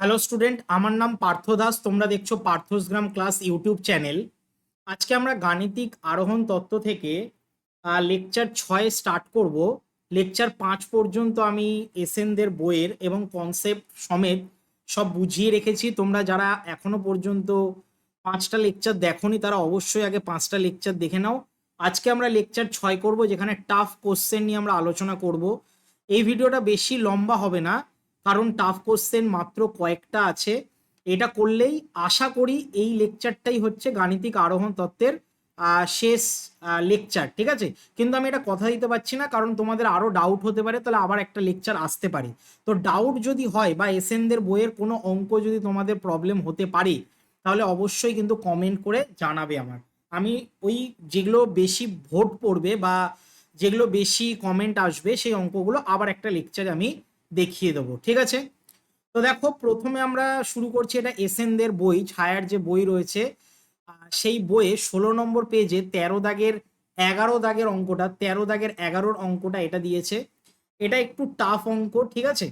Hello student আমার নাম পার্থ দাস। তোমরা দেখছ পার্থসগ্রাম ক্লাস ইউটিউব চ্যানেল। আজকে আমরা গাণিতিক আরোহণ তত্ত্ব থেকে লেকচার ছয় স্টার্ট করব। লেকচার পাঁচ পর্যন্ত আমি এসএনদের বইয়ের এবং কনসেপ্ট সমেত সব বুঝিয়ে রেখেছি। তোমরা যারা এখনও পর্যন্ত পাঁচটা লেকচার দেখোনি, তারা অবশ্যই আগে পাঁচটা লেকচার দেখে নাও। আজকে আমরা লেকচার ছয় করব, যেখানে টাফ কোশ্চেন নিয়ে আমরা আলোচনা করব। এই ভিডিওটা বেশি লম্বা হবে না। কারণ টাফ কোশ্চেন মাত্র কয়েকটা আছে। এটা করলেই আশা করি এই লেকচারটাই হচ্ছে গাণিতিক আরোহণ তত্ত্বের শেষ লেকচার ঠিক আছে? কিন্তু আমি এটা কথা দিতে পারছি না, কারণ তোমাদের আরও ডাউট হতে পারে, তাহলে আবার একটা লেকচার আসতে পারে। তো ডাউট যদি হয় বা এসএনদের বইয়ের কোনো অঙ্ক যদি তোমাদের প্রবলেম হতে পারে, তাহলে অবশ্যই কিন্তু কমেন্ট করে জানাবে আমার। আমি ওই যেগুলো বেশি ভোট পড়বে বা যেগুলো বেশি কমেন্ট আসবে, সেই অঙ্কগুলো আবার একটা লেকচারে আমি দেখিয়ে দেবো, ঠিক আছে? তো দেখো, প্রথমে আমরা শুরু করছি এটা এসএনদের বই, ছায়ার যে বই রয়েছে সেই বইয়ে ষোলো নম্বর পেজে তেরো দাগের এগারো দাগের অঙ্কটা, তেরো দাগের এগারোর অঙ্কটা এটা দিয়েছে। এটা একটু টাফ অঙ্ক, ঠিক আছে?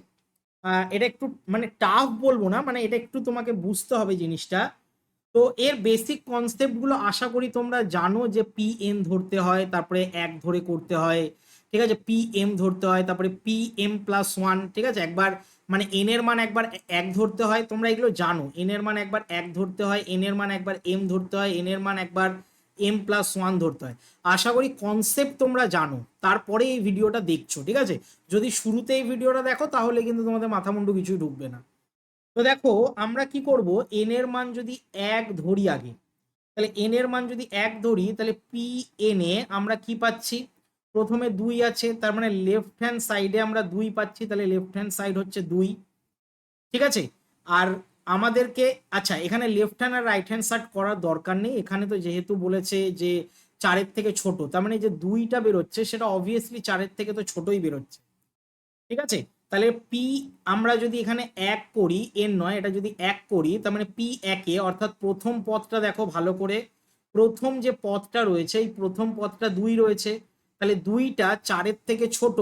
এটা একটু মানে টাফ বলব না মানে এটা একটু তোমাকে বুঝতে হবে জিনিসটা। তো এর বেসিক কনসেপ্টগুলো আশা করি তোমরা জানো যে পি এন ধরতে হয়, তারপরে এক ধরে করতে হয় ঠিক আছে? পি এম ধরতে হয়, তারপরে পি এম প্লাস ওয়ান ঠিক আছে? একবার মানে এন এর মান একবার এক ধরতে হয়, তোমরা এগুলো জানো। এন এর মান একবার এক ধরতে হয় এন এর মান একবার এম ধরতে হয় এন এর মান একবার এম প্লাস ওয়ান ধরতে হয়। আশা করি কনসেপ্ট তোমরা জানো, তারপরে এই ভিডিওটা দেখছ, ঠিক আছে? যদি শুরুতে এই ভিডিওটা দেখো, তাহলে কিন্তু তোমাদের মাথা মুন্ডু কিছুই ঢুকবে না। তো দেখো, আমরা কি করব? এন এর মান যদি এক ধরি আগে, তাহলে এন এর মান যদি এক ধরি, তাহলে পি এন এ আমরা কি পাচ্ছি? প্রথমে দুই আছে, তার মানে লেফট হ্যান্ড সাইডে আমরা দুই পাচ্ছি, তাহলে লেফট হ্যান্ড সাইড হচ্ছে দুই। ঠিক আছে? আর আমাদেরকে আচ্ছা এখানে লেফট হ্যান্ড আর রাইট হ্যান্ড সাইড করার দরকার নেই। এখানে তো যেহেতু বলেছে যে চারের থেকে ছোট, তার মানে যে দুইটা বেরোচ্ছে, সেটা অবভিয়াসলি চারের থেকে তো ছোটই বেরোচ্ছে। ঠিক আছে? তাহলে পি আমরা যদি এখানে এক করি এর নয়, এটা যদি এক করি, তার মানে পি একে, অর্থাৎ প্রথম পথটা দেখো ভালো করে। প্রথম যে পথটা রয়েছে, এই প্রথম পথটা দুই রয়েছে। তাহলে দুইটা চারের থেকে ছোট,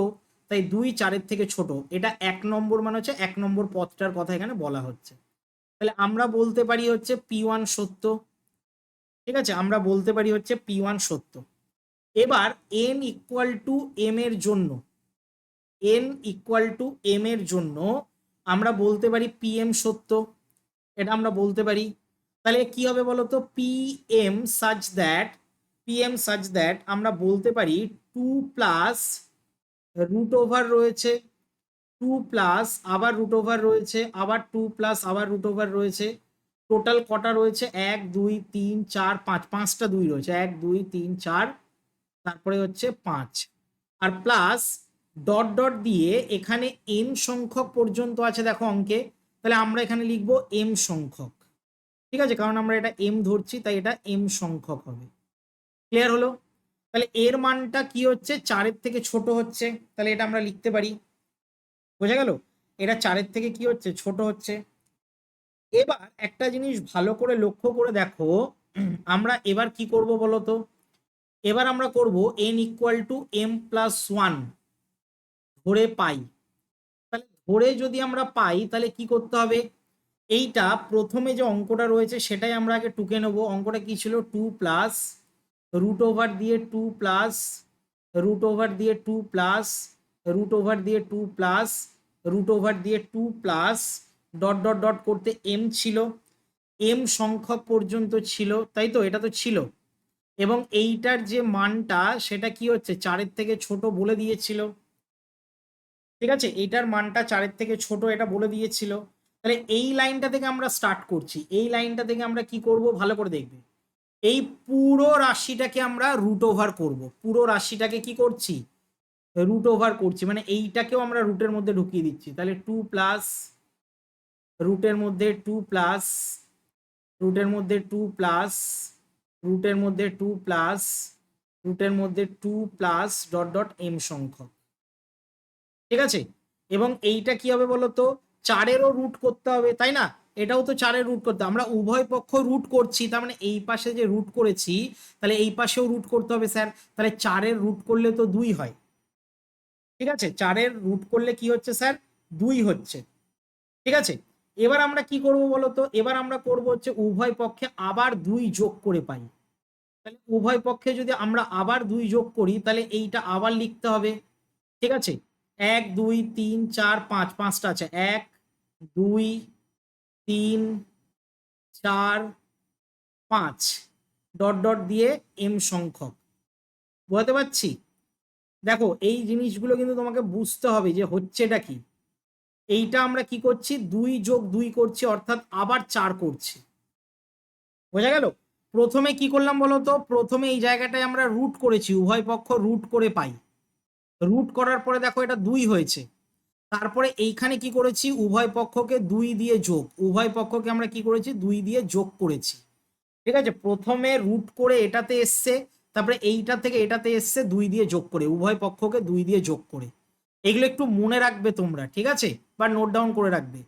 তাই দুই চারের থেকে ছোট। এটা এক নম্বর মানে হচ্ছে এক নম্বর পথটার কথা এখানে বলা হচ্ছে। তাহলে আমরা বলতে পারি হচ্ছে পি ওয়ান সত্য। ঠিক আছে? আমরা বলতে পারি হচ্ছে পি ওয়ান সত্য। এবার এন ইকুয়াল টু এম এর জন্য এন ইকুয়াল টু এম এর জন্য আমরা বলতে পারি পি এম সত্য। এটা আমরা বলতে পারি। তাহলে কি হবে বলতো? P M such that P M such that আমরা বলতে পারি টু প্লাস রুট ওভার রয়েছে টু প্লাস আবার রুট ওভার রয়েছে, আবার টু প্লাস আবার রুট ওভার রয়েছে টোটাল কটা রয়েছে? এক, দুই, তিন, চার, পাঁচ, পাঁচটা দুই রয়েছে, এক, দুই, তিন, চার, তারপরে হচ্ছে পাঁচ। আর প্লাস ডট ডট দিয়ে এখানে এম সংখ্যক পর্যন্ত আছে দেখো অঙ্কে, তাহলে আমরা এখানে লিখব এম সংখ্যক। ঠিক আছে? কারণ আমরা এটা এম ধরছি, তাই এটা এম সংখ্যক হবে। ক্লিয়ার হলো? তাহলে এর মানটা কি হচ্ছে? চারের থেকে ছোট হচ্ছে। তাহলে এটা আমরা লিখতে পারি। বোঝা গেল? এটা চারের থেকে কি হচ্ছে? ছোট হচ্ছে। এবার একটা জিনিস ভালো করে লক্ষ্য করে দেখো। আমরা এবার কি করব বলো তো? এবার আমরা করব N equal to M plus one ধরে পাই। তাহলে ধরে যদি আমরা পাই, তাহলে কি করতে হবে? এইটা প্রথমে যে অঙ্কটা রয়েছে, সেটাই আমরা আগে টুকে নেব। অঙ্কটা কি ছিল? টু প্লাস রুট ওভার দিয়ে টু প্লাস রুট ওভার দিয়ে টু প্লাস রুট ওভার দিয়ে টু প্লাস রুট ওভার দিয়ে two plus dot dot dot করতে এম ছিল। এম সংখ্যক পর্যন্ত ছিল, তাই তো? এটা তো ছিল। এবং এইটার যে মানটা, সেটা কি হচ্ছে? চারের থেকে ছোট বলে দিয়েছিল। ঠিক আছে? এইটার মানটা চারের থেকে ছোট, এটা বলে দিয়েছিল। তাহলে এই লাইনটা থেকে আমরা স্টার্ট করছি। এই লাইনটা থেকে আমরা কি করব? ভালো করে দেখবে। এই পুরো রাশিটাকে আমরা রুট ওভার করব। পুরো রাশিটাকে কি করছি? রুট ওভার করছি। মানে এইটাকেও আমরা রুটের মধ্যে ঢুকিয়ে দিচ্ছি। তাহলে টু প্লাস রুটের মধ্যে টু প্লাস রুটের মধ্যে টু প্লাস রুটের মধ্যে টু প্লাস রুটের মধ্যে two plus dot dot M সংখ্যক। ঠিক আছে? এবং এইটা কি হবে বলতো? চারেরও রুট করতে হবে, তাই না? এটাও তো চারের রুট করতে আমরা উভয় পক্ষ রুট করছি, তার মানে এই পাশে যে রুট করেছি, তাহলে এই পাশেও রুট করতে হবে স্যার তাহলে চারের রুট করলে তো দুই হয়। ঠিক আছে? চারের রুট করলে কি হচ্ছে স্যার দুই হচ্ছে। ঠিক আছে? এবার আমরা কি করব বলতো? এবার আমরা করব হচ্ছে উভয় পক্ষে আবার দুই যোগ করে পাই। তাহলে উভয় পক্ষে যদি আমরা আবার দুই যোগ করি, তাহলে এইটা আবার লিখতে হবে। ঠিক আছে? এক, দুই, তিন, চার, পাঁচ, পাঁচটা আছে। এক, দুই তিন, চার, পাঁচ। ডট ডট দিয়ে এম সংখ্যক। বোঝাতে পারছি? দেখো, এই জিনিসগুলো কিন্তু তোমাকে বুঝতে হবে যে হচ্ছেটা কি। এইটা আমরা কি করছি? দুই যোগ দুই করছি, অর্থাৎ আবার চার করছি। বোঝা গেল? প্রথমে কি করলাম বলতো প্রথমে এই জায়গাটায় আমরা রুট করেছি, উভয় পক্ষ রুট করে পাই। রুট করার পরে দেখো এটা দুই হয়েছে। তারপরে এইখানে কি করেছি? উভয় পক্ষকে দুই দিয়ে যোগ। উভয় পক্ষকে আমরা কি করেছি? দুই দিয়ে যোগ করেছি। ঠিক আছে? প্রথমে রুট করে এটাতে এসছে, তারপরে এইটা থেকে এটাতে এসছে, দুই দিয়ে যোগ করে। উভয় পক্ষকে দুই দিয়ে যোগ করে। এগুলো একটু মনে রাখবে তোমরা, ঠিক আছে? বা নোট ডাউন করে রাখবে।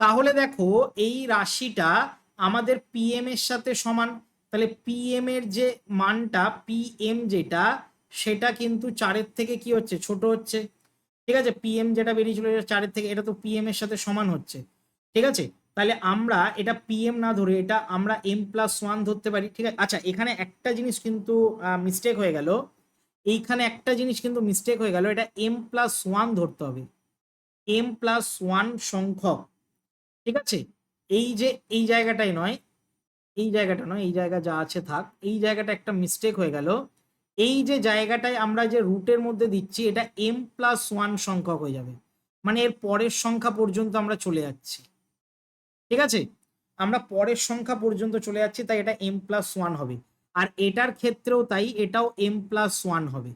তাহলে দেখো, এই রাশিটা আমাদের পিএম এর সাথে সমান। তাহলে পিএম এর যে মানটা পিএম যেটা, সেটা কিন্তু চারের থেকে কি হচ্ছে? ছোট হচ্ছে। ঠিক আছে? পিএম যেটা বেরিয়েছিল এটা চারের থেকে, এটা তো পিএম এর সাথে সমান হচ্ছে। ঠিক আছে? তাহলে আমরা এটা পিএম না ধরে এটা আমরা এম প্লাস ওয়ান ধরতে পারি, ঠিক আছে? আচ্ছা এখানে একটা জিনিস কিন্তু মিস্টেক হয়ে গেল। এইখানে একটা জিনিস কিন্তু মিস্টেক হয়ে গেল, এটা এম প্লাস ওয়ান ধরতে হবে। এম প্লাস ওয়ান সংখ্যক, ঠিক আছে? এই যে, এই জায়গাটাই নয়, এই জায়গাটা নয়, এই জায়গা যা আছে থাক, এই জায়গাটা একটা মিস্টেক হয়ে গেল। এই যে জায়গাটায় আমরা যে রুটের মধ্যে দিচ্ছি, এটা এম প্লাস ওয়ান সংখ্যক হয়ে যাবে। মানে এর পরের সংখ্যা পর্যন্ত আমরা চলে যাচ্ছি। ঠিক আছে? আমরা পরের সংখ্যা পর্যন্ত চলে যাচ্ছি, তাই এটা এম প্লাস ওয়ান হবে। আর এটার ক্ষেত্রেও তাই, এটাও এম প্লাস ওয়ান হবে।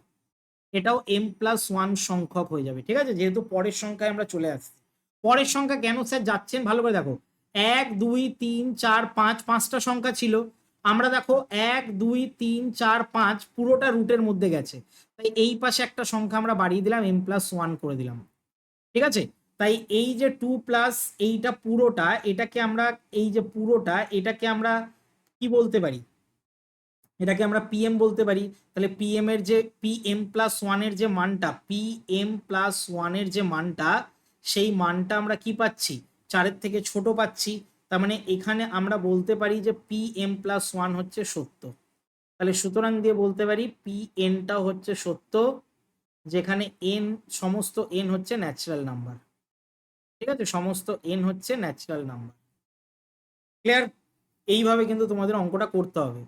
এটাও এম প্লাস ওয়ান সংখ্যক হয়ে যাবে। ঠিক আছে? যেহেতু পরের সংখ্যায় আমরা চলে আসছি। পরের সংখ্যা কেন স্যার যাচ্ছেন? ভালো করে দেখো। এক, দুই, তিন, চার, পাঁচ, পাঁচটা সংখ্যা ছিল। আমরা দেখো এক, দুই, তিন, চার, পাঁচ পুরোটা রুটের মধ্যে গেছে। তাই এই পাশে একটা সংখ্যা আমরা বাড়িয়ে দিলাম এম প্লাস ওয়ান করে দিলাম। ঠিক আছে? তাই এই যে টু প্লাস এইটা পুরোটা, এটাকে আমরা, এই যে পুরোটা, এটাকে আমরা কি বলতে পারি? এটাকে আমরা পিএম বলতে পারি। তাহলে পিএম এর যে পিএম প্লাস ওয়ানের যে মানটা পিএম প্লাস ওয়ানের যে মানটা, সেই মানটা আমরা কি পাচ্ছি? চারের থেকে ছোট পাচ্ছি। তার মানে এখানে আমরা বলতে পারি যে পি এম প্লাস ওয়ান হচ্ছে সত্য। তাহলে সুতরাং দিয়ে বলতে পারি পি এনটাও হচ্ছে সত্য, যেখানে এন সমস্ত এন হচ্ছে ন্যাচারাল নাম্বার ঠিক আছে? সমস্ত এন হচ্ছে ন্যাচারাল নাম্বার ক্লিয়ার এইভাবে কিন্তু তোমাদের অঙ্কটা করতে হবে।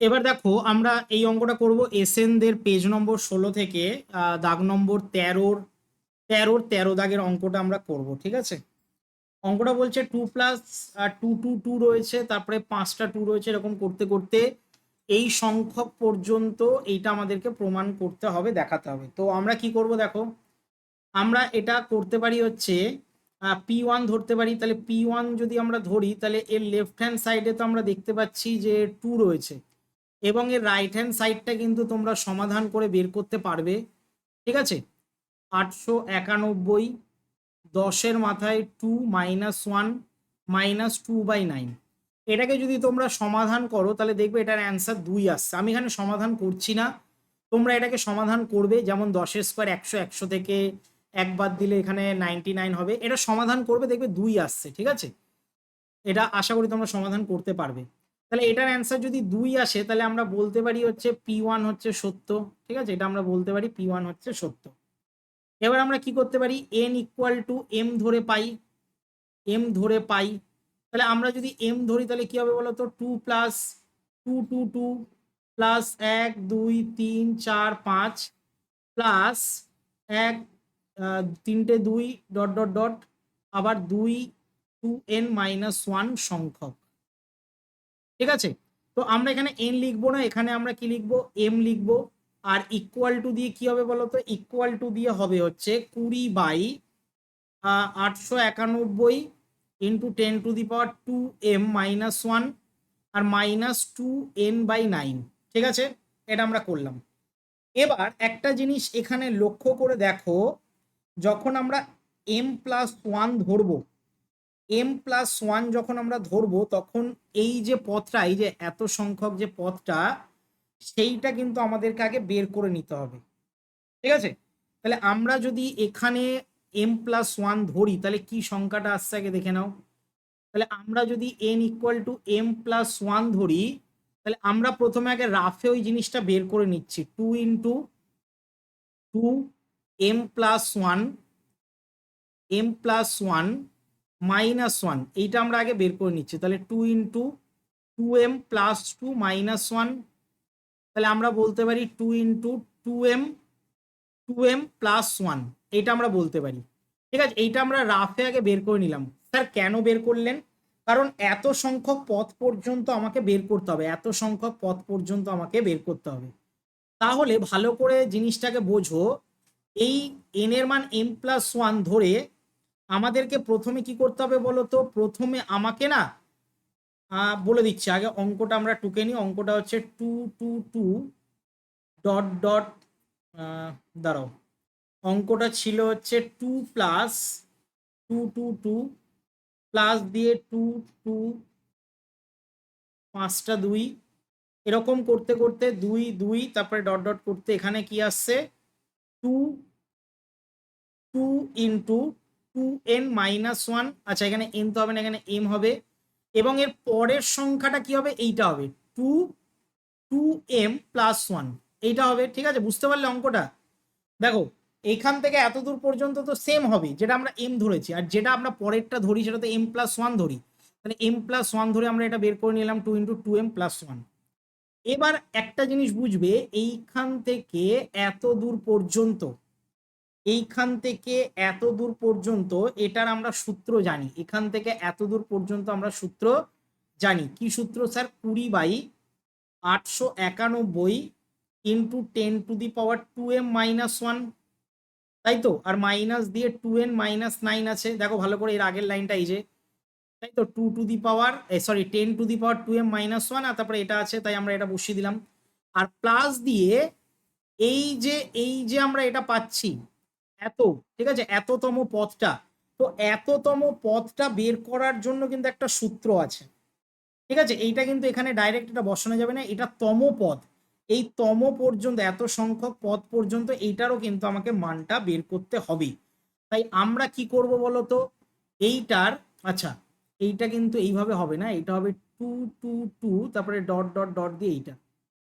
এবার দেখো, আমরা এই অঙ্কটা করব এসএনদের পেজ নম্বর ষোলো থেকে দাগ নম্বর তেরোর তেরোর তেরো দাগের অঙ্কটা আমরা করব, ঠিক আছে? অঙ্কটা বলছে two plus two two two রয়েছে, তারপরে পাঁচটা টু রয়েছে, এরকম করতে করতে এই সংখ্যক পর্যন্ত এইটা আমাদেরকে প্রমাণ করতে হবে, দেখাতে হবে। তো আমরা কি করব দেখো, আমরা এটা করতে পারি হচ্ছে পি ওয়ান ধরতে পারি, তাহলে পি ওয়ান যদি আমরা ধরি, তাহলে এর লেফট হ্যান্ড সাইডে তো আমরা দেখতে পাচ্ছি যে টু রয়েছে। এবং এর রাইট হ্যান্ড সাইডটা কিন্তু তোমরা সমাধান করে বের করতে পারবে, ঠিক আছে? আটশো একানব্বই দশের মাথায় two minus one minus two by nine এটাকে যদি তোমরা সমাধান করো, তাহলে দেখবে এটার অ্যান্সার দুই আসছে। আমি এখানে সমাধান করছি না। তোমরা এটাকে সমাধান করবে, যেমন দশের স্কোয়ার একশো একশো থেকে এক বাদ দিলে এখানে নাইনটি নাইন হবে। এটা সমাধান করবে, দেখবে দুই আসছে, ঠিক আছে? এটা আশা করি তোমরা সমাধান করতে পারবে। তাহলে এটার অ্যান্সার যদি দুই আসে, তাহলে আমরা বলতে পারি হচ্ছে পি ওয়ান হচ্ছে সত্য, ঠিক আছে? এটা আমরা বলতে পারি পি ওয়ান হচ্ছে সত্য। এবার আমরা কি করতে পারি? এন ইকুয়াল টু এম ধরে পাই এম ধরে পাই। তাহলে আমরা যদি এম ধরি, তাহলে কি হবে বলো তো two plus two two two plus এক, দুই, তিন, চার, পাঁচ প্লাস এক তিনটে, দুই ডট ডট ডট আবার দুই টু এন মাইনাস ওয়ান সংখ্যক। ঠিক আছে? তো আমরা এখানে এন লিখব না, এখানে আমরা কি লিখব? এম লিখব। আর ইকুয়াল টু দিয়ে কি হবে বলো তো? ইকুয়াল টু দিয়ে হবে হচ্ছে কুড়ি বাই আটশো একানব্বই into ten to the power two M minus one R minus two N by nine ঠিক আছে? এটা আমরা করলাম। এবার একটা জিনিস এখানে লক্ষ্য করে দেখো, যখন আমরা এম প্লাস ওয়ান ধরবো এম প্লাস ওয়ান যখন আমরা ধরবো, তখন এই যে পথটা, এই যে এত সংখ্যক যে পথটা সেইটা কিন্তু আমাদেরকে আগে বের করে নিতে হবে। ঠিক আছে? তাহলে আমরা যদি এখানে এম প্লাস ওয়ান ধরি, তাহলে কি সংখ্যাটা আসছে আগে দেখে নাও। তাহলে আমরা যদি N equal to M plus one ধরি, তাহলে আমরা প্রথমে আগে রাফে ওই জিনিসটা বের করে নিচ্ছি। Two into two M plus one M plus one minus one এইটা আমরা আগে বের করে নিচ্ছি। তাহলে two into two M plus two minus one তাহলে আমরা বলতে পারি two into two M two M plus one এইটা আমরা বলতে পারি। ঠিক আছে, এইটা আমরা রাফে আগে বের করে নিলাম। স্যার, কেন বের করলেন? কারণ এত সংখ্যক পথ পর্যন্ত আমাকে বের করতে হবে, এত সংখ্যক পথ পর্যন্ত আমাকে বের করতে হবে। তাহলে ভালো করে জিনিসটাকে বোঝো, এই এন এর মান এম প্লাস ওয়ান ধরে আমাদেরকে প্রথমে কি করতে হবে বলো তো প্রথমে আমাকে না বলে দিচ্ছি। আগে অঙ্কটা আমরা টুকে নিই। অঙ্কটা হচ্ছে two two two, dot dot দাঁড়াও। অঙ্কটা ছিল হচ্ছে two plus two two two, plus দিয়ে টু টু, পাঁচটা দুই। এরকম করতে করতে দুই দুই, তারপরে ডট ডট করতে এখানে কি আসছে? Two two into two N minus one. আচ্ছা এখানে এন তো হবে না, এখানে এম হবে। এবং এর পরের সংখ্যাটা কি হবে? এইটা হবে। Two two M plus one. এইটা হবে, ঠিক আছে? বুঝতে পারলে অঙ্কটা? দেখো এইখান থেকে এত দূর পর্যন্ত তো সেম হবে যেটা আমরা এম ধরেছি। আর যেটা আমরা পরেরটা ধরি, সেটা তো এম প্লাস ওয়ান ধরি। তাহলে এম প্লাস ওয়ান ধরে আমরা এটা বের করে নিলাম two into two M plus one এবার একটা জিনিস বুঝবে, এইখান থেকে এত দূর পর্যন্ত এইখান থেকে এত দূর পর্যন্ত এটার আমরা সূত্র জানি। এখান থেকে এত দূর পর্যন্ত আমরা সূত্র জানি। কি সূত্র, স্যার? কুড়ি বাই আটশো একানব্বই into ten to the power two M minus one তাই তো? আর মাইনাস দিয়ে টু এন মাইনাস নাইন আছে। দেখো ভালো করে এর আগের লাইনটা এই যে। তাই তো? Two to the power sorry ten to the power two M minus one আর তারপরে এটা আছে, তাই আমরা এটা বসিয়ে দিলাম। আর প্লাস দিয়ে এই যে এই যে আমরা এটা পাচ্ছি এত, ঠিক আছে? এততম পথটা। তো এততম পথটা বের করার জন্য কিন্তু একটা সূত্র আছে। ঠিক আছে? এইটা কিন্তু এখানে ডাইরেক্ট এটা বসানো যাবে না। এটা তম পদ এই তম পর্যন্ত, এত সংখ্যক পদ পর্যন্ত এইটারও কিন্তু আমাকে মানটা বের করতে হবে। তাই আমরা কি করব বলতো? এইটার আচ্ছা এইটা কিন্তু এইভাবে হবে না। এটা হবে টু টু টু তারপরে ডট ডট ডট দিয়ে এইটা।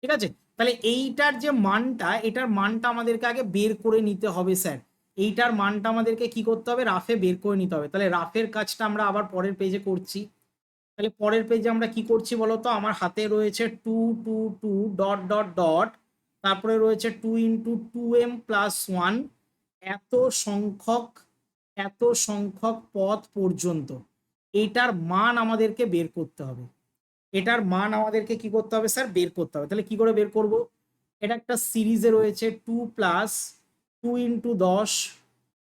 ঠিক আছে? তাহলে এইটার যে মানটা, এটার মানটা আমাদেরকে আগে বের করে নিতে হবে, স্যার। এইটার মানটা আমাদেরকে কি করতে হবে? রাফে বের করে নিতে হবে। তাহলে রাফের কাজটা আমরা আবার পরের পেজে করছি। তাহলে পরের পেজে আমরা কি করছি বলতো আমার হাতে রয়েছে two two two dot dot dot তারপরে রয়েছে two into two M plus one এত সংখ্যক এত সংখ্যক পথ পর্যন্ত এটার মান আমাদেরকে বের করতে হবে। এটার মান আমাদেরকে কি করতে হবে স্যার? বের করতে হবে। তাহলে কি করে বের করব? এটা একটা সিরিজে রয়েছে টু প্লাস টু ইন্টু দশ,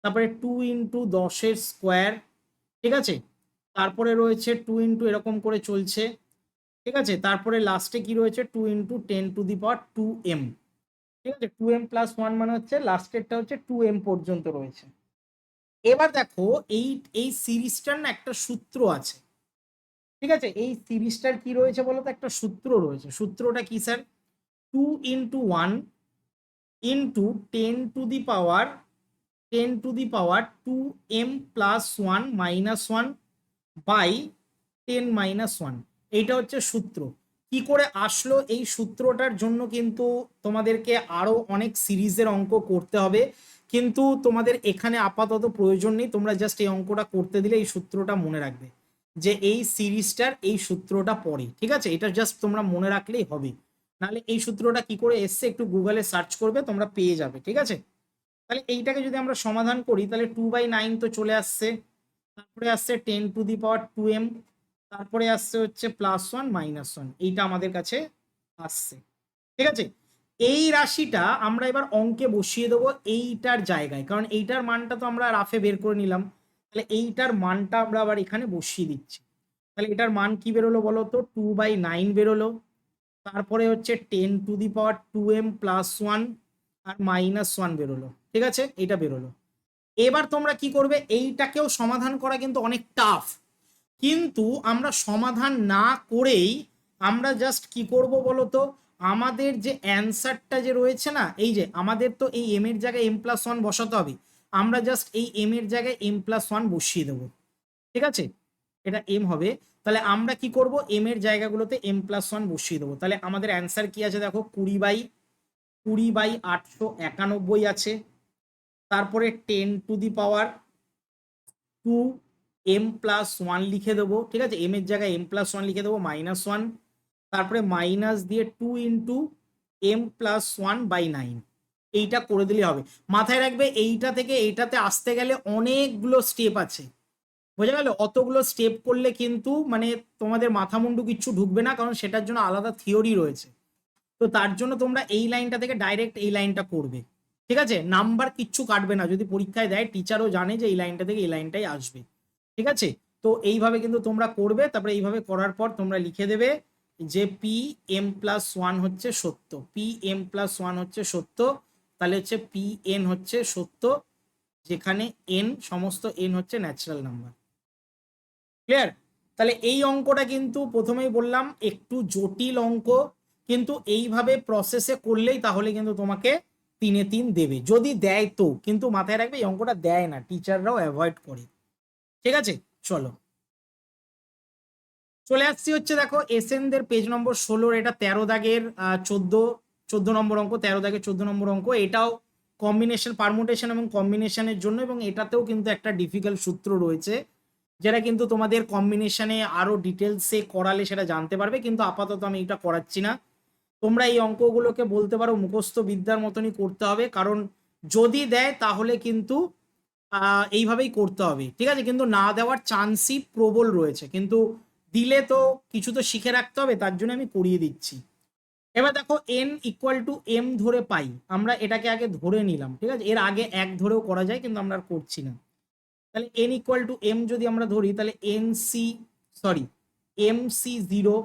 তারপরে টু ইন্টু দশের স্কোয়ার ঠিক আছে? তারপরে রয়েছে টু ইন্টু এরকম করে চলছে, ঠিক আছে? তারপরে লাস্টে কি রয়েছে? Two into ten to the power two M ঠিক আছে? টু এম প্লাস ওয়ান মানে হচ্ছে লাস্টেরটা হচ্ছে টু এম পর্যন্ত রয়েছে। এবার দেখো, এই এই সিরিজটার না একটা সূত্র আছে, ঠিক আছে? এই সিরিজটার কি রয়েছে বলো তো একটা সূত্র রয়েছে। সূত্রটা কি sir two into one into ten to the power ten to the power two M plus one minus one by ten minus one এইটা হচ্ছে সূত্র। কি করে আসলো? এই সূত্রটার জন্য কিন্তু তোমাদেরকে আরও অনেক সিরিজের অঙ্ক করতে হবে। কিন্তু তোমাদের এখানে আপাতত প্রয়োজন নেই, তোমরা জাস্ট এই অঙ্কটা করতে দিলে এই সূত্রটা মনে রাখবে যে এই সিরিজটার এই সূত্রটা পড়ে ঠিক আছে? এটা জাস্ট তোমরা মনে রাখলেই হবে। নাহলে এই সূত্রটা কি করে এসছে একটু গুগলে সার্চ করবে, তোমরা পেয়ে যাবে, ঠিক আছে? তাহলে এইটাকে যদি আমরা সমাধান করি, তাহলে টু বাই নাইন তো চলে আসছে, তারপরে আসছে ten to the power two M তারপরে আসছে হচ্ছে প্লাস ওয়ান মাইনাস ওয়ান এইটা আমাদের কাছে আসছে, ঠিক আছে? এই রাশিটা আমরা এবার অঙ্কে বসিয়ে দেবো এইটার জায়গায়, কারণ এইটার মানটা তো আমরা রাফে বের করে নিলাম, তাহলে এইটার মানটা আমরা আবার এখানে বসিয়ে দিচ্ছি, তাহলে এটার মান কি বেরোলো বলো তো? টু বাই নাইন বেরোলো তারপরে হচ্ছে ten to the power two M plus one R minus one বেরোলো, ঠিক আছে? এটা বেরোলো। এবার তোমরা কি করবে? এইটাকেও সমাধান করা কিন্তু অনেক টাফ কিন্তু আমরা সমাধান না করেই আমরা জাস্ট কি করব বলো তো আমাদের যে অ্যান্সারটা যে রয়েছে না, এই যে আমাদের তো এই এম এর জায়গায় এম প্লাস ওয়ান বসাতে হবে। আমরা জাস্ট এই এম এর জায়গায় এম প্লাস ওয়ান বসিয়ে দেবো। ঠিক আছে? এটা এম হবে। তাহলে আমরা কি করব? এম এর জায়গাগুলোতে এম প্লাস ওয়ান বসিয়ে দেবো। তাহলে আমাদের অ্যান্সার কি আছে দেখো? কুড়ি বাই কুড়ি বাই আটশো একানব্বই আছে। তারপরে ten to the power two M plus one লিখে দেবো, ঠিক আছে? এম এর জায়গায় এম প্লাস ওয়ান লিখে দেবো মাইনাস ওয়ান তারপরে মাইনাস দিয়ে two into M plus one by nine এইটা করে দিলে হবে। মাথায় রাখবে, এইটা থেকে এইটাতে আসতে গেলে অনেকগুলো স্টেপ আছে। বোঝা গেল, অতগুলো স্টেপ করলে কিন্তু মানে তোমাদের মাথা মুন্ডু কিচ্ছু ঢুকবে না, কারণ সেটার জন্য আলাদা থিওরি রয়েছে। তো তার জন্য তোমরা এই লাইনটা থেকে ডাইরেক্ট এই লাইনটা করবে। ঠিক আছে? নাম্বার কিচ্ছু কাটবে না। যদি পরীক্ষায় দেয় টিচারও জানে যে এই লাইনটা থেকে এই লাইনটাই আসবে। ঠিক আছে? তো এইভাবে কিন্তু তোমরা করবে, তারপরে এইভাবে করার পর তোমরা লিখে দেবে যে পি এম প্লাস ওয়ান হচ্ছে সত্য। পি এম প্লাস ওয়ান হচ্ছে সত্য। তাহলে হচ্ছে পি এন হচ্ছে সত্য। যেখানে এন সমস্ত এন হচ্ছে ন্যাচারাল নাম্বার ক্লিয়ার তাহলে এই অঙ্কটা কিন্তু প্রথমেই বললাম, একটু জটিল অঙ্ক, কিন্তু এইভাবে প্রসেসে করলেই তাহলে কিন্তু তোমাকে তিনে তিন দেবে। যদি দেয় তো, কিন্তু মাথায় রাখবে এই অঙ্কটা দেয় না টিচাররাও অ্যাভয়েড করে। ঠিক আছে? চলো। চলে আসছি হচ্ছে দেখো এসএনদের পেজ নম্বর ষোলোর, এটা তেরো দাগের চোদ্দ চোদ্দ নম্বর অঙ্ক, তেরো দাগের চোদ্দ নম্বর অঙ্ক। এটাও কম্বিনেশন পারমুটেশন এবং কম্বিনেশনের জন্য, এবং এটাতেও কিন্তু একটা ডিফিকাল্ট সূত্র রয়েছে। যেটা কিন্তু তোমাদের কম্বিনেশনে আরও ডিটেলসে করালে সেটা জানতে পারবে, কিন্তু আপাতত আমি এটা করাচ্ছি না। তোমরা এই অঙ্কগুলোকে বলতে পারো, মুখস্থ বিদ্যার মতনই করতে হবে, কারণ যদি দেয় তাহলে কিন্তু এইভাবেই করতে হবে, ঠিক আছে? কিন্তু না দেওয়ার চান্সই প্রবল রয়েছে, কিন্তু দিলে তো কিছু তো শিখে রাখতে হবে, তার জন্য আমি করিয়ে দিচ্ছি। এবার দেখো এন ইকুয়াল টু এম ধরে পাই, আমরা এটাকে আগে ধরে নিলাম, ঠিক আছে? এর আগে এক ধরেও করা যায়, কিন্তু আমরা আর করছি না। তাহলে এন ইকুয়াল টু এম যদি আমরা ধরি, তাহলে N C sorry M C zero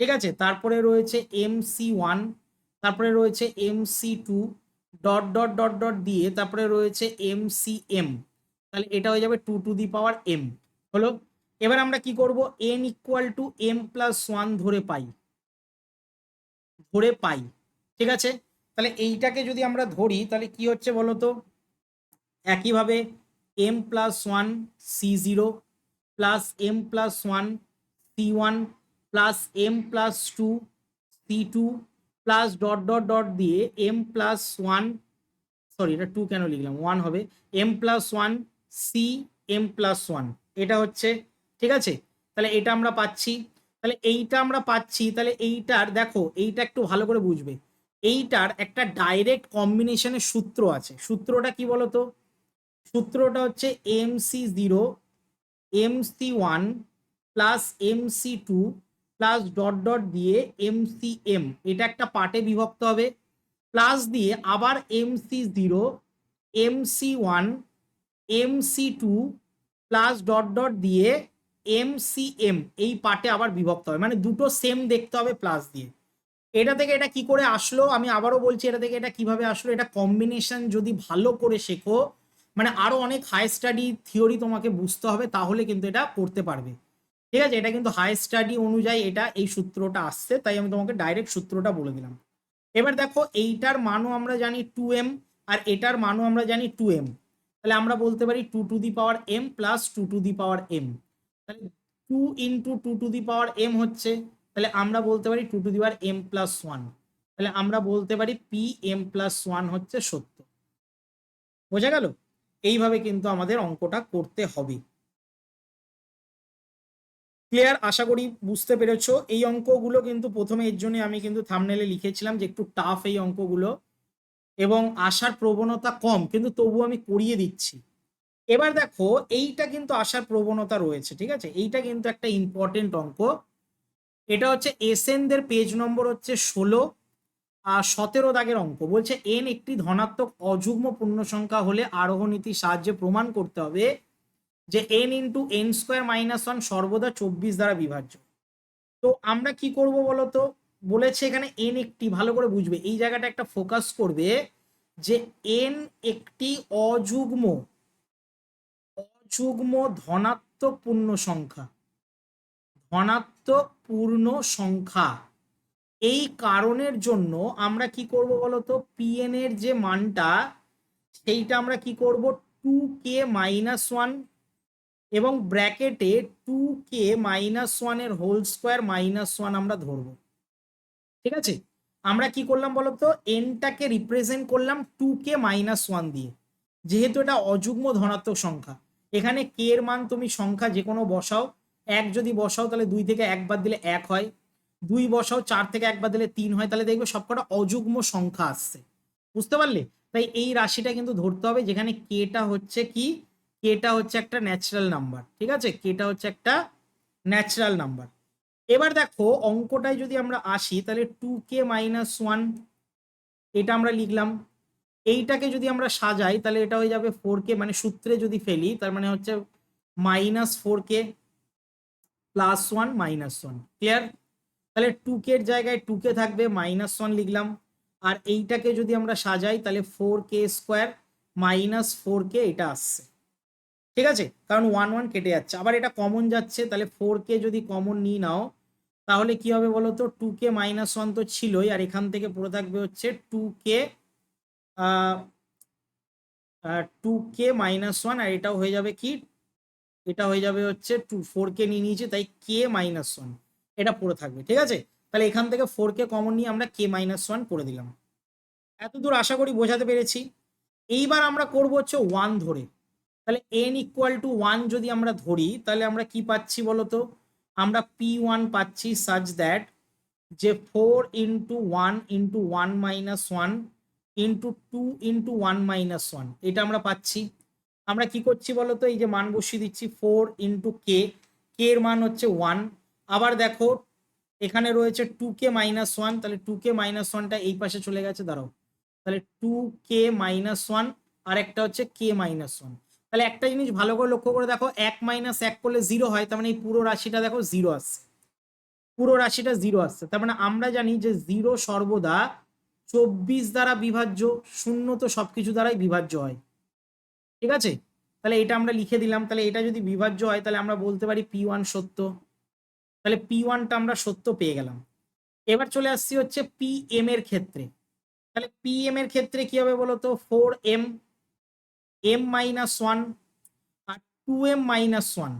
ঠিক আছে? তারপরে রয়েছে এম সি ওয়ান তারপরে রয়েছে M C two dot dot dot dot দিয়ে তারপরে রয়েছে এম সি এম তাহলে এটা হয়ে যাবে two to the power M হলো? এবার আমরা কি করব? N equal to M plus one ধরে পাই ধরে পাই, ঠিক আছে? তাহলে এইটাকে যদি আমরা ধরি, তাহলে কি হচ্ছে বলো তো একইভাবে M plus one C zero plus M plus one C one plus M plus two C two plus dot dot dot দিয়ে এম প্লাস ওয়ান সরি এটা টু কেন লিখলাম? ওয়ান হবে। M plus one C M plus one এটা হচ্ছে, ঠিক আছে? তাহলে এটা আমরা পাচ্ছি। তাহলে এইটা আমরা পাচ্ছি, তাহলে এইটার, দেখো, এইটা একটু ভালো করে বুঝবে। এইটার একটা ডাইরেক্ট কম্বিনেশনের সূত্র আছে। সূত্রটা কি বলতো? সূত্রটা হচ্ছে M C zero M C one plus M C two plus dot dot দিয়ে এম সি এম এটা একটা পার্টে বিভক্ত হবে। প্লাস দিয়ে আবার M C zero M C one M C two plus dot dot দিয়ে এম সি এম এই পার্টে আবার বিভক্ত হবে। মানে দুটো সেম দেখতে হবে প্লাস দিয়ে। এটা থেকে এটা কি করে আসলো? আমি আবারও বলছি, এটা থেকে এটা কীভাবে আসলো? এটা কম্বিনেশন যদি ভালো করে শেখো মানে আরও অনেক হাই স্টাডি থিওরি তোমাকে বুঝতে হবে, তাহলে কিন্তু এটা করতে পারবে। ঠিক আছে? এটা কিন্তু হাই স্টাডি অনুযায়ী এটা, এই সূত্রটা আসছে, তাই আমি তোমাকে ডাইরেক্ট সূত্রটা বলে দিলাম। এবার দেখো, এইটার মানও আমরা জানি টু এম আর এটার মানও আমরা জানি টু এম তাহলে আমরা বলতে পারি two to the power M plus two to the power M তাহলে two into two to the power M হচ্ছে, তাহলে আমরা বলতে পারি two to the power M plus one তাহলে আমরা বলতে পারি পি এম প্লাস ওয়ান হচ্ছে সত্য বোঝা গেল? এইভাবে কিন্তু আমাদের অঙ্কটা করতে হবে। ক্লিয়ার আশা করি বুঝতে পেরেছ। এই অঙ্কগুলো কিন্তু প্রথমে এর জন্য আমি কিন্তু থামনেলে লিখেছিলাম যে একটু টাফ এই অঙ্কগুলো। এবং আসার প্রবণতা কম, কিন্তু তবু আমি করিয়ে দিচ্ছি। এবার দেখো, এইটা কিন্তু আসার প্রবণতা রয়েছে, ঠিক আছে? এইটা কিন্তু একটা ইম্পর্টেন্ট অঙ্ক। এটা হচ্ছে এসএনদের পেজ নম্বর হচ্ছে ষোলো। সতেরো দাগের অঙ্ক। বলছে এন একটি ধনাত্মক অযুগ্ম পূর্ণ সংখ্যা হলে আরোহ নীতির সাহায্যে প্রমাণ করতে হবে যে N into N square minus one সর্বদা চব্বিশ দ্বারা বিভাজ্য। তো আমরা কি করব বলতো? বলেছে এখানে এন একটি, ভালো করে বুঝবে। এই জায়গাটা একটা ফোকাস করবে যে এন একটি অযুগ্ম অযুগ্ম ধনাত্মক পূর্ণ সংখ্যা, ধনাত্মক পূর্ণ সংখ্যা। এই কারণের জন্য আমরা কি করব বলতো? পিএন এর যে মানটা, সেইটা আমরা কি করব? টু কে মাইনাস ওয়ান এবং ব্র্যাকেটে টু কে মাইনাস ওয়ানের হোল স্কোয়ার মাইনাস ওয়ান আমরা ধরবো। ঠিক আছে? আমরা কি করলাম বলতো? এনটাকে রিপ্রেজেন্ট করলাম টু কে মাইনাস ওয়ান দিয়ে। যেহেতু এটা অযুগ্ম ধনাত্মক সংখ্যা। এখানে কে এর মান তুমি সংখ্যা যে কোনো বসাও। এক যদি বসাও তাহলে দুই থেকে একবার দিলে এক হয়। দুই বসাও চার থেকে একবার দিলে তিন হয়, তাহলে দেখবে সবকটা অযুগ্ম সংখ্যা আসছে। বুঝতে পারলে? তাই এই রাশিটা কিন্তু ধরতে হবে, যেখানে কেটা হচ্ছে কি? কেটা হচ্ছে একটা ন্যাচারাল নাম্বার ঠিক আছে? কেটা হচ্ছে একটা ন্যাচারাল নাম্বার এবার দেখো, অঙ্কটায় যদি আমরা আসি, তাহলে টু কে মাইনাস ওয়ান এটা আমরা লিখলাম। এইটাকে যদি আমরা সাজাই, তাহলে এটা হয়ে যাবে ফোর কে মানে সূত্রে যদি ফেলি, তার মানে হচ্ছে minus four K plus one minus one clear তাহলে টু কের জায়গায় টু কে থাকবে মাইনাস ওয়ান লিখলাম। আর এইটাকে যদি আমরা সাজাই, তাহলে four K square minus four K এটা আসছে। ঠিক আছে? কারণ ওয়ান ওয়ান কেটে যাচ্ছে। আবার এটা কমন যাচ্ছে, তাহলে ফোর কে যদি কমন নিয়ে নাও, তাহলে কি হবে বলো তো টু কে মাইনাস ওয়ান তো ছিলই, আর এখান থেকে পড়ে থাকবে হচ্ছে two K two K minus one আর এটাও হয়ে যাবে কি? এটা হয়ে যাবে হচ্ছে টু ফোর কে নিয়ে নিয়েছে, তাই কে মাইনাস ওয়ান এটা পড়ে থাকবে, ঠিক আছে? তাহলে এখান থেকে ফোর কে কমন নিয়ে আমরা কে মাইনাস ওয়ান করে দিলাম। এত দূর আশা করি বোঝাতে পেরেছি। এইবার আমরা করব হচ্ছে ওয়ান ধরে। তাহলে এন ইকুয়াল টু ওয়ান যদি আমরা ধরি, তাহলে আমরা কি পাচ্ছি বলতো? আমরা পি ওয়ান পাচ্ছি সাজ দ্যাট যে four into one into one minus one into two into one minus one এটা আমরা পাচ্ছি। আমরা কি করছি বলতো? এই যে মান বসিয়ে দিচ্ছি ফোর ইন্টু কে কে এর মান হচ্ছে ওয়ান আবার দেখো, এখানে রয়েছে টু কে মাইনাস ওয়ান তাহলে টু কে মাইনাস ওয়ানটা এই পাশে চলে গেছে, দাঁড়াও। তাহলে টু কে মাইনাস ওয়ান আর একটা হচ্ছে কে মাইনাস ওয়ান তাহলে একটা জিনিস ভালো করে লক্ষ্য করে দেখো, এক মাইনাস এক করলে জিরো হয়, তার মানে এই পুরো রাশিটা দেখো জিরো আসছে। পুরো রাশিটা জিরো আসছে, তার মানে আমরা জানি যে জিরো সর্বদা চব্বিশ দ্বারা বিভাজ্য, শূন্য তো সবকিছু দ্বারাই বিভাজ্য হয়। ঠিক আছে? তাহলে এটা আমরা লিখে দিলাম, তাহলে এটা যদি বিভাজ্য হয়, তাহলে আমরা বলতে পারি পি ওয়ান সত্য। তাহলে পি ওয়ানটা আমরা সত্য পেয়ে গেলাম। এবার চলে আসছি হচ্ছে পি এম এর ক্ষেত্রে। তাহলে পি এম এর ক্ষেত্রে কি হবে বলতো? Four M M minus one আর টু এম মাইনাস ওয়ান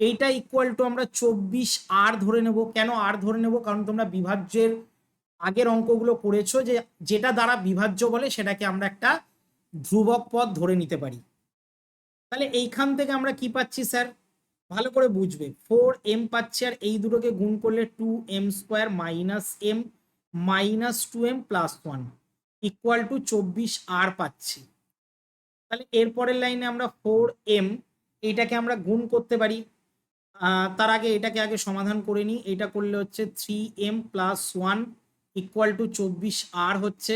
এইটা ইকুয়াল টু আমরা চব্বিশ আর ধরে নেব। কেন আর ধরে নেব? কারণ তোমরা বিভাজ্যের আগের অঙ্কগুলো করেছ যে যেটা দ্বারা বিভাজ্য বলে সেটাকে আমরা একটা ধ্রুবক পদ ধরে নিতে পারি। তাহলে এইখান থেকে আমরা কি পাচ্ছি, স্যার? ভালো করে বুঝবে। ফোর এম পাচ্ছে আর এই দুটোকে গুণ করলে two M square minus M minus two M plus one equal to চব্বিশ আর পাচ্ছি। তাহলে এরপরের লাইনে আমরা ফোর এম এইটাকে আমরা গুণ করতে পারি। তার আগে এটাকে আগে সমাধান করে নিই। এটা করলে হচ্ছে three M plus one equal to চব্বিশ আর হচ্ছে।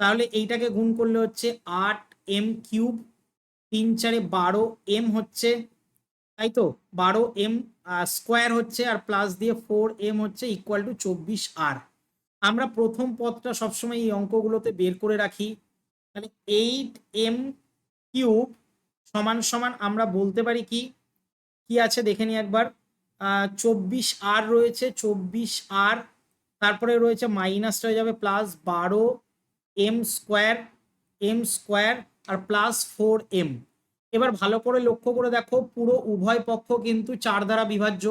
তাহলে এইটাকে গুণ করলে হচ্ছে আট এম কিউব তিন চারে বারো এম হচ্ছে। তাই তো? বারো এম স্কোয়ার হচ্ছে আর প্লাস দিয়ে ফোর এম হচ্ছে ইকুয়াল টু চব্বিশ আর। আমরা প্রথম পদটা সবসময় এই অঙ্কগুলোতে বের করে রাখি। তাহলে এইট এম কিউব সমান সমান আমরা বলতে পারি কি? কি আছে দেখে নি একবার। চব্বিশ আর রয়েছে, চব্বিশ আর, তারপরে রয়েছে মাইনাসটা হয়ে যাবে প্লাস বারো M square M square R plus four M এবার ভালো করে লক্ষ্য করে দেখো, পুরো উভয় পক্ষ কিন্তু চার দ্বারা বিভাজ্য।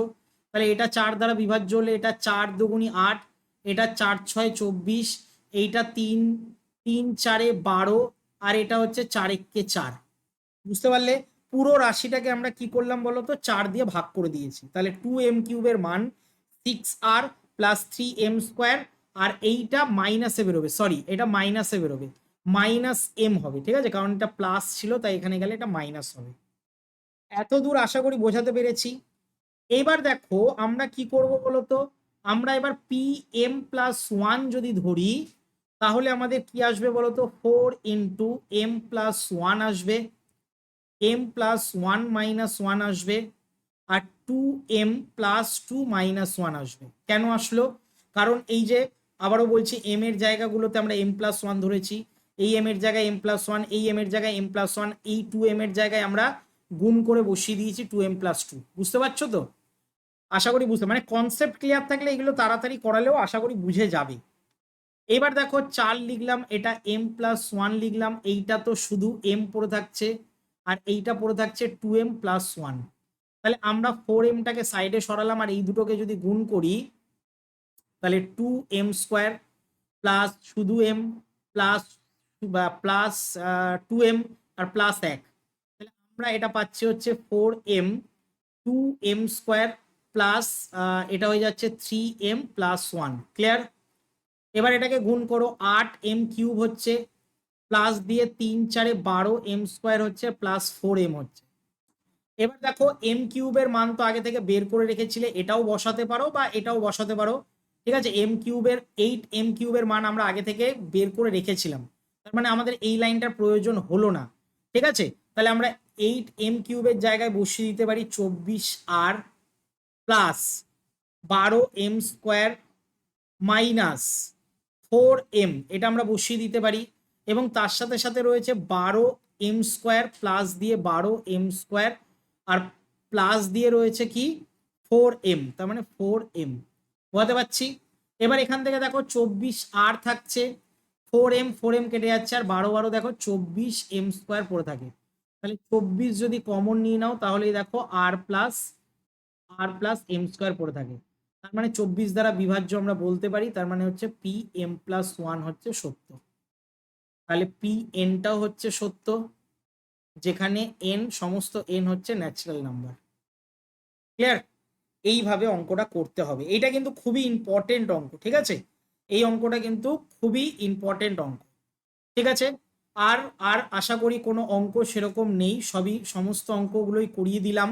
তাহলে এটা চার দ্বারা বিভাজ্য হলে এটা চার দুগুণি আট, এটা চার ছয় চব্বিশ, এইটা তিন তিন চারে বারো, আর এটা হচ্ছে চার এককে চার। বুঝতে পারলে? পুরো রাশিটাকে আমরা কি করলাম বলো তো? চার দিয়ে ভাগ করে দিয়েছি। তাহলে টু এম কিউবের মান six R plus three M square R এইটা মাইনাসে বেরোবে। সরি এটা মাইনাসে বেরোবে। মাইনাস এম হবে, ঠিক আছে? কারণ এটা প্লাস ছিল, তাই এখানে গেলে এটা মাইনাস হবে। এত দূর আশা করি বোঝাতে পেরেছি। এবার দেখো, আমরা কি করব বলতো? আমরা এবার পি এম প্লাস ওয়ান যদি ধরি, তাহলে আমাদের কি আসবে বলতো? Four into M plus one আসবে। M plus one minus one আসবে। আর two M plus two minus one আসবে। কেন আসলো? কারণ এই যে, আবারও বলছি এম এর জায়গাগুলোতে আমরা এম প্লাস ওয়ান ধরেছি। এই এম এর জায়গায় এম প্লাস ওয়ান এই এম এর জায়গায় এম প্লাস ওয়ান এই টু এম এর জায়গায় আমরা গুণ করে বসিয়ে দিয়েছি টু এম প্লাস টু বুঝতে পারছ তো? আশা করি বুঝতে মানে কনসেপ্ট ক্লিয়ার থাকলে এগুলো তাড়াতাড়ি করালেও আশা করি বুঝে যাবে। এবার দেখো চার লিখলাম, এটা এম প্লাস ওয়ান লিখলাম, এইটা তো শুধু এম পড়ে থাকছে, আর এইটা পড়ে থাকছে টু এম প্লাস ওয়ান তাহলে আমরা ফোর এমটাকে সাইডে সরালাম, আর এই দুটোকে যদি গুণ করি, তাহলে টু এম স্কোয়ার প্লাস শুধু এম প্লাস বা প্লাস টু এম আর প্লাস এক। তাহলে আমরা এটা পাচ্ছি হচ্ছে four M two M square plus এটা হয়ে যাচ্ছে three M plus one clear এবার এটাকে গুণ করো আট এম কিউব হচ্ছে প্লাস দিয়ে তিন চারে বারো এম স্কোয়ার হচ্ছে প্লাস ফোর এম হচ্ছে। এবার দেখো এম কিউবের মান তো আগে থেকে বের করে রেখেছিলে, এটাও বসাতে পারো বা এটাও বসাতে পারো। ঠিক আছে? এম কিউবের এইট এম কিউবের মান আমরা আগে থেকে বের করে রেখেছিলাম। তার মানে আমাদের এই লাইনটার প্রয়োজন হলো না। ঠিক আছে? তাহলে আমরা এইট এম কিউবের জায়গায় বসিয়ে দিতে পারি চব্বিশ আর প্লাস বারো M square minus four M এটা আমরা বসিয়ে দিতে পারি। এবং তার সাথে সাথে রয়েছে বারো এম স্কোয়ার প্লাস দিয়ে বারো এম স্কোয়ার আর প্লাস দিয়ে রয়েছে কি? ফোর এম তার মানে ফোর এম বোঝাতে পারছি? এবার এখান থেকে দেখো চব্বিশ আর থাকছে। ফোর এম ফোর এম কেটে যাচ্ছে আর বারো বারো দেখো চব্বিশ এম স্কোয়ার পড়ে থাকে। তাহলে চব্বিশ যদি কমন নিয়ে নাও তাহলে দেখো R plus R plus M square পড়ে থাকে। তার মানে চব্বিশ দ্বারা বিভাজ্য আমরা বলতে পারি, তার মানে হচ্ছে পি এম প্লাস ওয়ান হচ্ছে সত্য। তাহলে পি এনটাও হচ্ছে সত্য, যেখানে এন সমস্ত এন হচ্ছে ন্যাচারাল নাম্বার ক্লিয়ার এইভাবে অঙ্কটা করতে হবে। এইটা কিন্তু খুবই ইম্পর্টেন্ট অঙ্ক, ঠিক আছে? এই অঙ্কটা কিন্তু খুবই ইম্পর্টেন্ট অঙ্ক। ঠিক আছে? আর আর আশা করি কোনো অঙ্ক সেরকম নেই, সবই সমস্ত অঙ্কগুলোই করিয়ে দিলাম।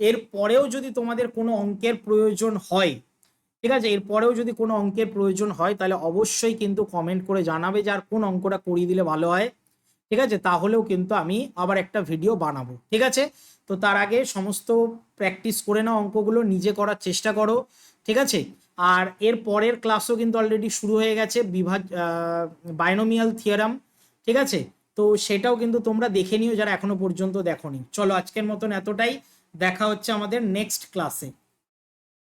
এর পরেও যদি তোমাদের কোনো অঙ্কের প্রয়োজন হয়, ঠিক আছে? এর পরেও যদি কোনো অঙ্কের প্রয়োজন হয়, তাহলে অবশ্যই কিন্তু কমেন্ট করে জানাবে যে আর কোন অঙ্কটা করিয়ে দিলে ভালো হয়। ঠিক আছে? তাহলেও কিন্তু আমি আবার একটা ভিডিও বানাবো। ঠিক আছে? তো তার আগে সমস্ত প্র্যাকটিস করে নাও অঙ্কগুলো, নিজে করার চেষ্টা করো। ঠিক আছে? আর এর পরের ক্লাসও কিন্তু অলরেডি শুরু হয়ে গেছে, বিভাজ বায়নোমিয়াল থিওরাম ঠিক আছে? তো সেটাও কিন্তু তোমরা দেখে নিও, যারা এখনও পর্যন্ত দেখো চলো আজকের মতন এতটাই। দেখা হচ্ছে আমাদের নেক্সট ক্লাসে